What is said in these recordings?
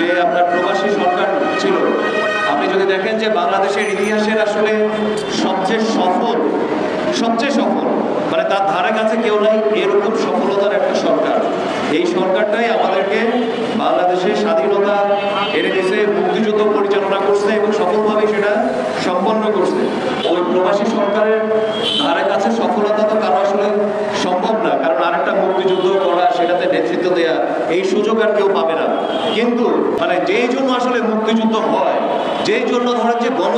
যে আপনার প্রবাসী সরকার ছিল, আপনি যদি দেখেন যে বাংলাদেশের ইতিহাসের আসলে সবচেয়ে সফল সবচেয়ে সফল মানে তার ধারে কাছে কেউ নাই, এরকম সফলতার একটা সরকার। এই সরকারটাই আমাদেরকে বাংলাদেশের স্বাধীনতা এনে দিয়েছে, মুক্তিযুদ্ধ পরিচালনা করছে এবং সফলভাবে সেটা সম্পন্ন করছে। ওই প্রবাসী সরকারের ধারে কাছে সফলতা তো কারও আসলে সম্ভব না, কারণ আরেকটা মুক্তিযুদ্ধ করা সেটাতে নেতৃত্ব দেয়া, এই সুযোগ আর কেউ পাবে না। কিন্তু যেই জন্য আসলে মুক্তিযুদ্ধ হয়, যেই জন্য ধরেন যে গণ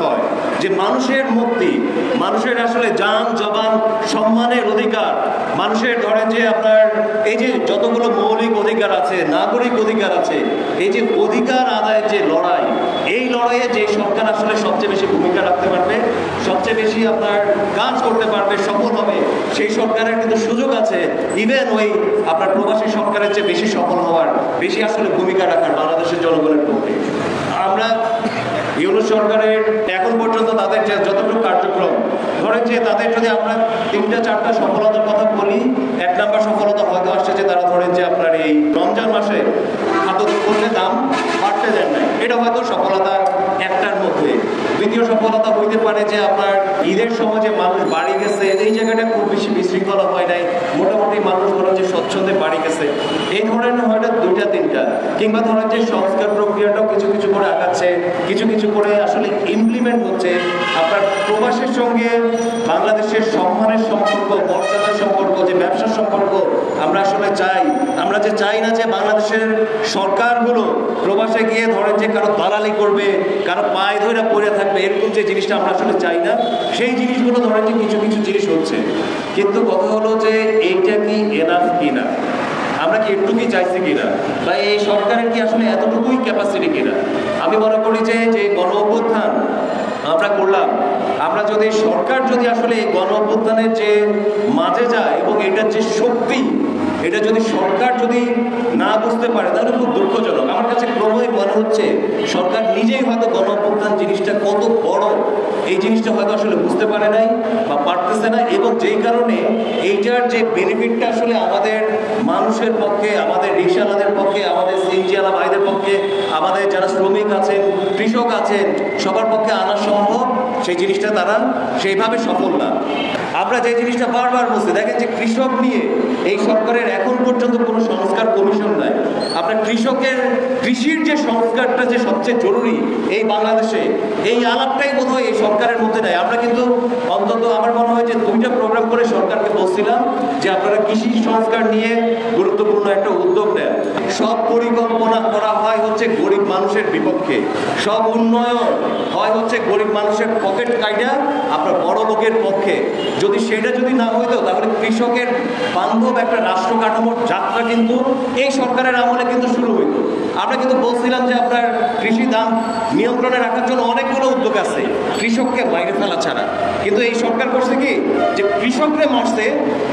হয়, যে মানুষের মুক্তি, মানুষের আসলে যান জবান, সম্মানের অধিকার, মানুষের ধরেন যে আপনার এই যে যতগুলো মৌলিক অধিকার আছে, নাগরিক অধিকার আছে, এই যে অধিকার আদায়ের যে লড়াই, এই লড়াইয়ে যে সরকার আসলে সবচেয়ে বেশি ভূমিকা রাখতে পারবে সবচেয়ে বেশি আপনার কাজ করতে পারবে সফল হবে সেই সরকারের কিন্তু সুযোগ আছে। ইভেন ওই আপনার প্রবাসী সরকারের চেয়ে বেশি সফল হওয়ার, বেশি আসলে ভূমিকা রাখার বাংলাদেশের জনগণের পক্ষে। আমরা ইউনুস সরকারের, এখন পর্যন্ত তাদের যে যতটুকু কার্যক্রম, ধরেন যে তাদের যদি আমরা তিনটা, চারটা সফলতার কথা বলি, এক নাম্বার সফলতা হয়তো আসছে যে তারা ধরেন যে আপনার এই রমজান মাসে খাদ্যদ্রব্যের দাম বাড়তে দেন নাই। এটা হয়তো সফলতা দ্বিতীয় সফলতা হইতে পারে যে আপনার ঈদের সময় যে মানুষ বাড়ি গেছে, এই জায়গাটা খুব বেশি বিশৃঙ্খলা হয় নাই। মোটামুটি মানুষ ধরেন যে স্বচ্ছন্দে বাড়ি গেছে। এই ধরনের হয়তো দুইটা, তিনটা, কিংবা ধরেন যে সংস্কার প্রক্রিয়াটাও কিছু কিছু করে আগাচ্ছে, কিছু কিছু করে আসলে ইমপ্লিমেন্ট হচ্ছে। আপনার প্রবাসের সঙ্গে বাংলাদেশের সম্মানের সম্পর্ক, মর্যাদার সম্পর্ক, যে ব্যবসার সম্পর্ক আমরা চাই। আমরা যে চাই না যে বাংলাদেশের সরকারগুলো প্রবাসে গিয়ে ধরেন যে কারও দালালি করবে, কারও পায়ে ধরে পড়ে থাকবে, এরকম যে জিনিসটা আমরা আসলে চাই না। সেই জিনিসগুলো ধরেন যে কিছু কিছু জিনিস হচ্ছে। কিন্তু কথা হলো যে এইটা কি এনাফ কিনা? আমরা কি একটু কি চাইছি কিনা? বা এই সরকারের কি আসলে এতটুকুই ক্যাপাসিটি কিনা? আমি মনে করি যে যে গণ অভ্যুত্থান আমরা করলাম আমরা যদি সরকার যদি আসলে এই গণ অভ্যুত্থানের যে মাঝে যায় এবং এটার যে শক্তি, এটা যদি সরকার যদি না বুঝতে পারে, তাহলে খুব দুঃখজনক। আমার কাছে ক্রমই মনে হচ্ছে, সরকার নিজেই হয়তো গণ অভ্যুত্থান জিনিসটা কত বড়, এই জিনিসটা হয়তো আসলে বুঝতে পারে নাই বা পারতেছে না এবং যেই কারণে এইটার যে বেনিফিটটা আসলে আমাদের মানুষের পক্ষে, আমাদের রিক্সাওয়ালাদের পক্ষে, আমাদের সিএনজিওয়ালা ভাইদের পক্ষে, আমাদের যারা শ্রমিক আছেন, কৃষক আছেন, সবার পক্ষে আনা সম্ভব, সেই জিনিসটা তারা, সেইভাবে সফল না। আমরা যে জিনিসটা বারবার বলছি, দেখেন যে কৃষক নিয়ে এই সরকারের এখন পর্যন্ত কোনো সংস্কার কমিশন নাই। আপনার কৃষকের, কৃষির যে সংস্কারটা যে সবচেয়ে জরুরি এই বাংলাদেশে, এই আলাপটাই বোধ এই সরকারের মধ্যে নাই। আমরা কিন্তু অন্তত আমার মনে হয় যে দুইটা প্রোগ্রাম করে সরকারকে বলছিলাম যে আপনারা কৃষি সংস্কার নিয়ে গুরুত্বপূর্ণ একটা উদ্যোগ নেন। সব পরিকল্পনা করা হয় হচ্ছে গরিব মানুষের বিপক্ষে। সব উন্নয়ন হয় হচ্ছে গরিব মানুষের পকেট কাইটা আপনার বড় লোকের পক্ষে। যদি সেটা যদি না হইতো, তাহলে কৃষকের বান্ধব একটা রাষ্ট্র কাঠামোর যাত্রা কিন্তু এই সরকারের আমলে কিন্তু শুরু হইতো। আমরা কিন্তু বলছিলাম যে আপনার কৃষি দাম নিয়ন্ত্রণে রাখার জন্য অনেকগুলো উদ্যোগ আছে, কৃষককে বাইরে ফেলা ছাড়া। কিন্তু এই সরকার করছে কি? যে কৃষকরে মারছে,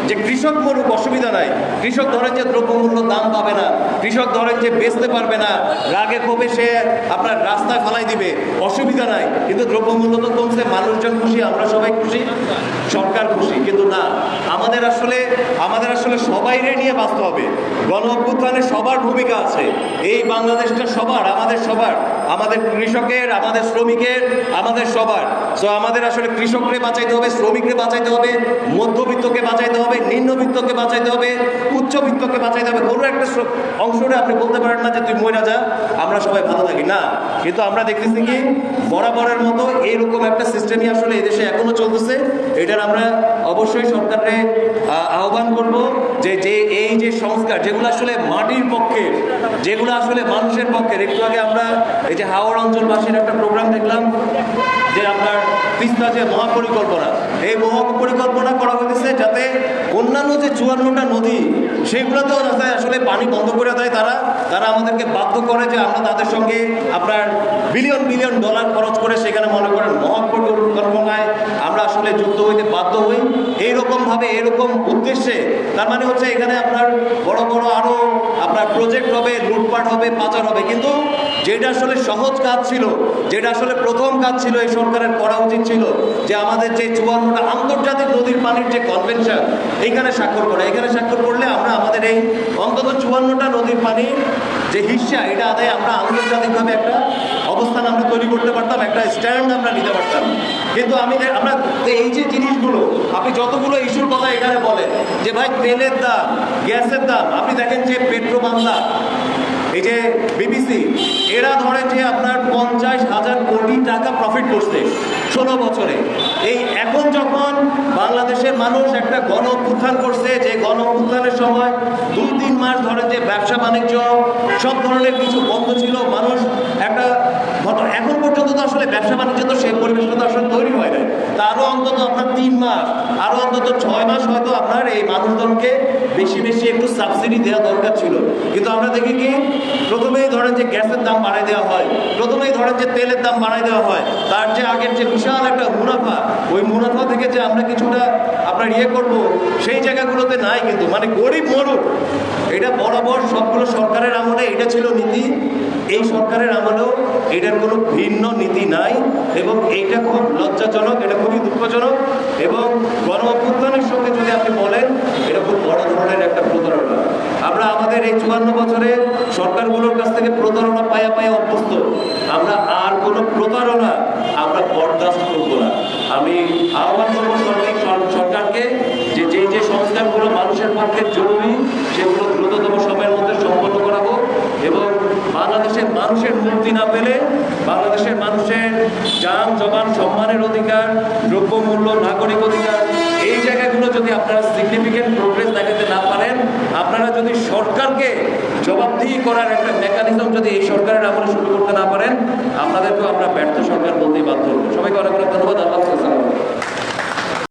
যে কৃষক মরুক, অসুবিধা নাই। কৃষক ধরেন যে দ্রব্যমূল্য দাম পাবে না, কৃষক ধরেন যে বেচতে পারবে না, রাগে কবে সে আপনার রাস্তায় ফেলাই দিবে, অসুবিধা নাই। কিন্তু দ্রব্যমূল্য তো কমছে মানুষজন খুশি, আমরা সবাই খুশি, সরকার খুশি, কিন্তু না। আমাদের আসলে আমাদের আসলে সবাইরে নিয়ে বাঁচতে হবে। গণ অভ্যুত্থানে সবার ভূমিকা আছে। এই বাংলাদেশটা সবার, আমাদের সবার। আমাদের কৃষকের আমাদের শ্রমিকের আমাদের সবার। সো আমাদের আসলে কৃষককে বাঁচাইতে হবে শ্রমিককে বাঁচাইতে হবে মধ্যবিত্তকে বাঁচাইতে হবে নিম্নবিত্তকে বাঁচাইতে হবে উচ্চবিত্তকে বাঁচাইতে হবে। কোনো একটা অংশটা আপনি বলতে পারেন না যে তুই মহিলা যা আমরা সবাই ভালো থাকি। না কিন্তু আমরা দেখতেছি কি বরাবরের মতো এইরকম একটা সিস্টেমই আসলে এদেশে এখনও চলতেছে। এটার আমরা অবশ্যই সরকারে আহ, আহ্বান করব যে যে এই যে সংস্কার যেগুলো আসলে মাটির পক্ষে যেগুলো আসলে মানুষের পক্ষে একটু আগে আমরা এই যে হাওড় অঞ্চলবাসীর একটা প্রোগ্রাম দেখলাম যে আপনার তিস্তা যে মহাপরিকল্পনা, এই মহাপরিকল্পনা করা হয়েছে যাতে অন্যান্য যে চুয়ান্নটা নদী, সেগুলোতেও যাতে আসলে পানি বন্ধ করে দেয় তারা তারা আমাদেরকে বাধ্য করে যে আমরা তাদের সঙ্গে আপনার বিলিয়ন বিলিয়ন ডলার খরচ করে সেখানে মনে করেন মহাপরিকল্পনায় আমরা আসলে যুক্ত হইতে বাধ্য হই। এইরকম ভাবে এরকম উদ্দেশ্যে, তার মানে হচ্ছে এখানে আপনার বড় বড় আরও আপনার আপনার প্রজেক্ট হবে, লুটপাট হবে, পাচার হবে। কিন্তু যেটা আসলে সহজ কাজ ছিল, যেটা আসলে প্রথম কাজ ছিল, এই সরকারের করা উচিত ছিল যে আমাদের যে চুয়ান্নটা আন্তর্জাতিক নদীর পানির যে কনভেনশন এইখানে স্বাক্ষর করা। এখানে স্বাক্ষর করলে আমরা আমাদের এই অন্তত চুয়ান্নটা নদীর পানির যে হিস্সা এটা আদায় আমরা আন্তর্জাতিকভাবে একটা অবস্থান আমরা তৈরি করতে পারতাম, একটা স্ট্যান্ড আমরা নিতে পারতাম। কিন্তু আমি, আমরা এই যে জিনিসগুলো, আপনি যতগুলো ইস্যুর কথা এখানে বলেন, যে ভাই তেলের দাম, গ্যাসের দাম, আপনি দেখেন যে পেট্রো বাংলা এই যে বিবিসি এরা ধরে যে আপনার পঞ্চাশ হাজার কোটি টাকা প্রফিট করছে ষোলো বছরে। এই এখন যখন বাংলাদেশের মানুষ একটা গণ অভ্যুত্থান করছে, যে গণ অভ্যুত্থানের সময় দুই তিন মাস ধরে যে ব্যবসা বাণিজ্য, সব ধরনের কিছু বন্ধ ছিল, মানুষ একটা এখন পর্যন্ত তো আসলে ব্যবসা বাণিজ্য তো সেই পরিবেশটা তো আসলে তৈরি না তা আরও অন্তত আপনার তিন মাস আরও অন্তত ছয় মাস হয়তো আপনার এই মানুষজনকে বেশি বেশি একটু সাবসিডি দেওয়া দরকার ছিল। কিন্তু আমরা দেখি কি, প্রথমেই ধরেন যে গ্যাসের দাম বাড়াই দেওয়া হয়, প্রথমেই ধরেন যে তেলের দাম বাড়াই দেওয়া হয়, তার যে আগের যে বিশাল একটা মুনাফা, ওই মুনাফা থেকে যে আমরা কিছুটা আপনার ইয়ে করব, সেই জায়গাগুলোতে নাই কিন্তু। মানে গরিব মরুক এটা বরাবর সবগুলো সরকারের আমলে এটা ছিল নীতি, এই সরকারের আমলেও এটার কোনো ভিন্ন নীতি নাই এবং এইটা খুব লজ্জাজনক, এটা খুবই দুঃখজনক এবং গণ অভ্যুত্থানের সঙ্গে যদি আপনি বলেন, এটা খুব বড় ধরনের একটা প্রতারণা। আমরা আমাদের এই চুয়ান্ন বছরে সরকারগুলোর কাছ থেকে প্রতারণা পায়া পায়া অভ্যস্ত। আমরা আর কোনো প্রতারণা আমরা বরদাস্ত করব না। আমি আহ্বান করব সরকার সরকারকে যে যেই যে সংস্কারগুলো মানুষের পক্ষে জরুরি, সেগুলো দ্রুততম সময়ের মধ্যে সম্পন্ন করা হোক এবং বাংলাদেশের মানুষের মুক্তি না পেলে বাংলাদেশের মানুষের যান জবান, সম্মানের অধিকার দ্রব্যমূল্য নাগরিক অধিকার, এই জায়গাগুলো যদি আপনারা সিগনিফিকেন্ট প্রোগ্রেস দেখাতে না পারেন, আপনারা যদি সরকারকে জবাবদিহি করার একটা মেকানিজম যদি এই সরকারের আমলে শুরু করতে না পারেন, আপনাদেরকেও আমরা ব্যর্থ সরকার বলতেই বাধ্য হব সবাইকে অনেক অনেক ধন্যবাদ আল্লাহ।